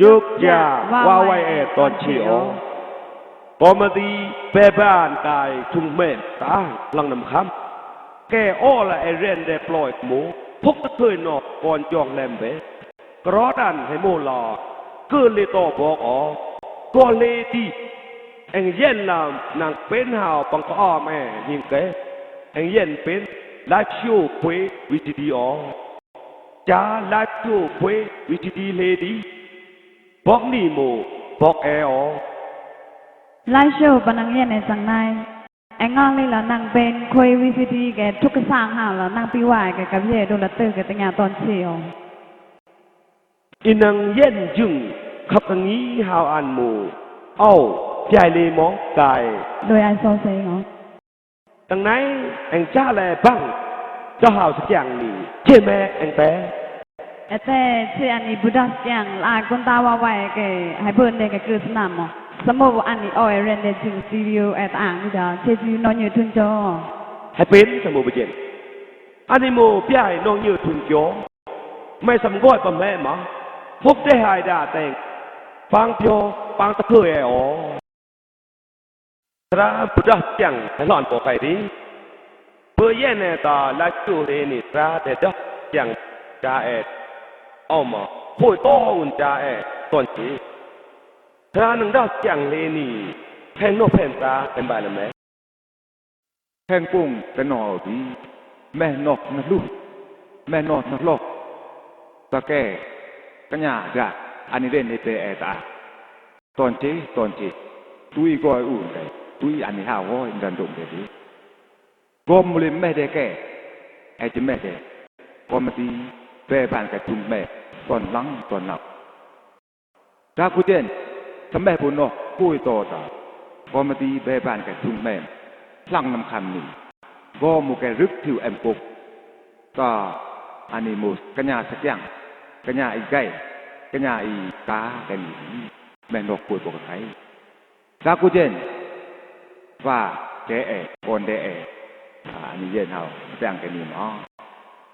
จุกยาวาไว้เอตอนชีโอปอมดีเปบ้านกายทุ่งเม่นตาลังนำคำแกอ้อละไอเรนได้ปล่อยหมูพกตะเคยนอกก่อนจองแลมเบกรอดันให้โมลอเกินเลยต่อบอกอ๋อก็เลยดีเอ็งเย็นนำนางเป็นหาวปังก็อ้อแม่ยิงเกเอ็งเย็นเป็นลาชิวเปวิจิดีอ๋อจาลาจูเววิธีดีเลดี บอกนี่โมบอกแออไลฟ์โชว์ปนังเย็นในสังในไอ้งองนี่แล้วนางเป็นคุยวิซีดีแกทุกกระสร้างห่าวแล้วนางปีวายแกกับเย่โดนละเตอร์แกตั้งยาตอนเชียวอินังเย็นจึงขับกังนี้ฮาวอันโมเอ้าใหญ่เลยมองกายโดยไอโซเซงเหรอดังไหนแองจ้าแลบ้างเจ้าหาวสักอย่างนี่เช่ไหมแองแต่ ไอ้แต่เชียอันนี้บุดัสยังลายคนตาวาวายแกให้เพิ่นเด็กเกิดสนามอ๋อสมมติอันนี้ออยเรนเดจึงสตูดิโอแอดอ่างนี่จ้ะเชจูนอนอยู่ทุนจอให้เป็นสมุปเจนอันนี้โมพี่ไอ้น้อยืดทุนโจไม่สำก้อยปะแม่มาพบได้หายดาแต่งฟังเพียวฟังตะเคยแออ๋อพระพุทธเจ้าให้หลอนบอกไปดิเพื่อแย่แน่ตาลักจูเรนิพระเดชยังจาเอดเอามาพูดโต้อุ่นจาเอดตอนจีพระหนึ่งดอกจังเลนี่แพงโนตาเป็นบายละแม่แพงปุ้งแต่หนอดีแม่นอกนะลูกแม่นอกนะลอกตะแก่กัญญาจ้ะอันนี้เล่นในเตแอ ตาตอนเจตอนเจตุยก็อุ่นไดตุยอันนี้หาว่าอินดันดงเดดีก็มุลิแม่ได้แก่ไอ้จะแม่ได้ก็มาดีแปรบ้านกับทุ่มแม่ตอนหลังตอนหลับถ้ากูเจนทำแม่ปุ่นนอกปุ้ยโตตาก็มาดีแปรบ้านกับทุ่มแม่พลัง นำคำนี่ก็มูแกรึกถิวแอมปุกก็อันนี้มูกัญญาสักอย่างกัญญาอีไก่กัญญาอีกากันนี่แม่นกป่วยปกติซากุเจนว่าเจเอโอนเดเออ่าอันนี้เย็นเฮาแจ้งกันนี่เนาะ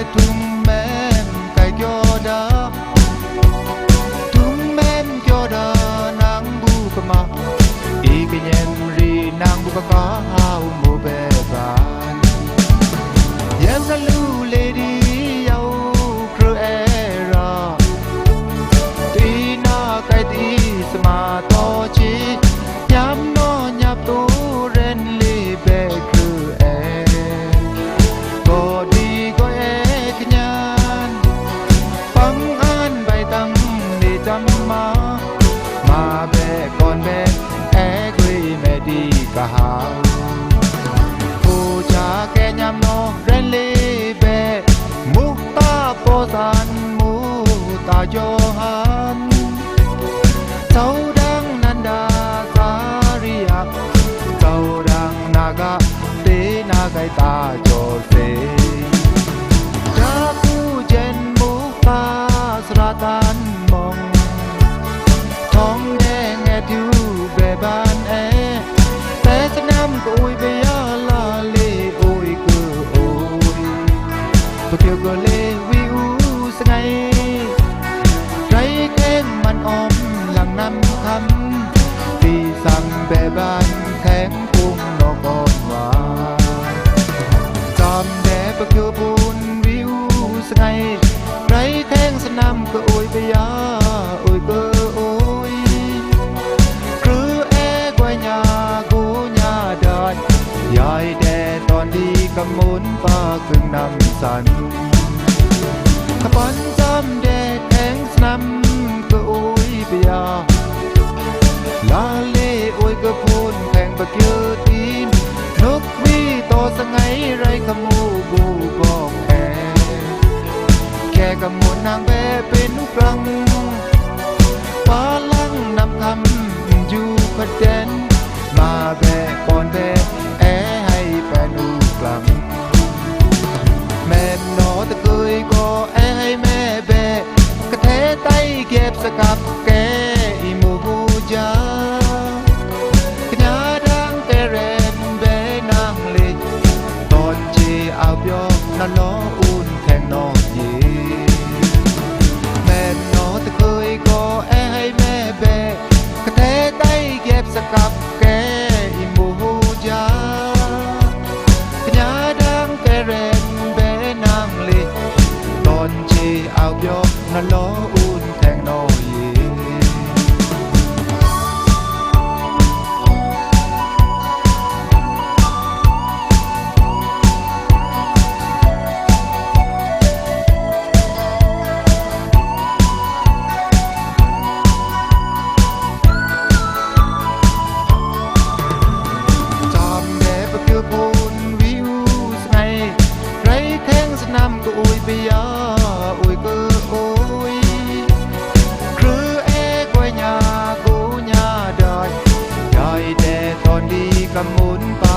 ก็าโปสัน năm cơ ôi bây giờ ôi cơ ôi. Cứ e qua nhà cũ nhà đời dài đè toàn đi cầm muốn ba cưng nằm sẵn thắp bắn dâm đè tháng năm cơ ôi bây giờ la lê ôi cơ phun thèn bạc kia tin, nước mi to sang ngày ray cầm เป็นฝรั่งฟ้าลังนำทำอยู่ประเด็นมาแบกก่อนแบกแอให้แฟนอูกลังแม่นอตะเกยก็แอให้แม่แบกกระเทไตเก็บสกับแก hello หมุนไป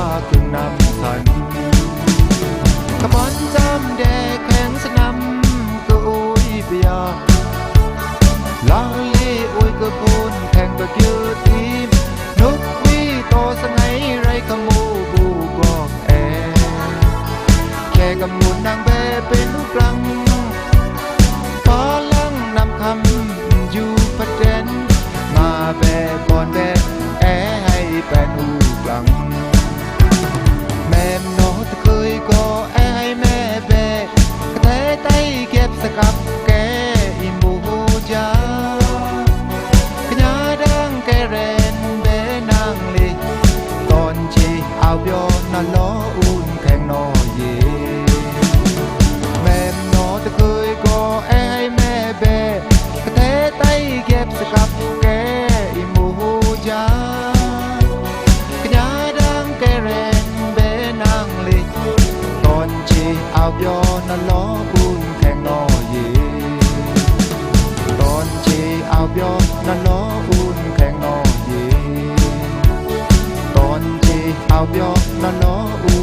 အောင်ပြောနော်နော်ဦး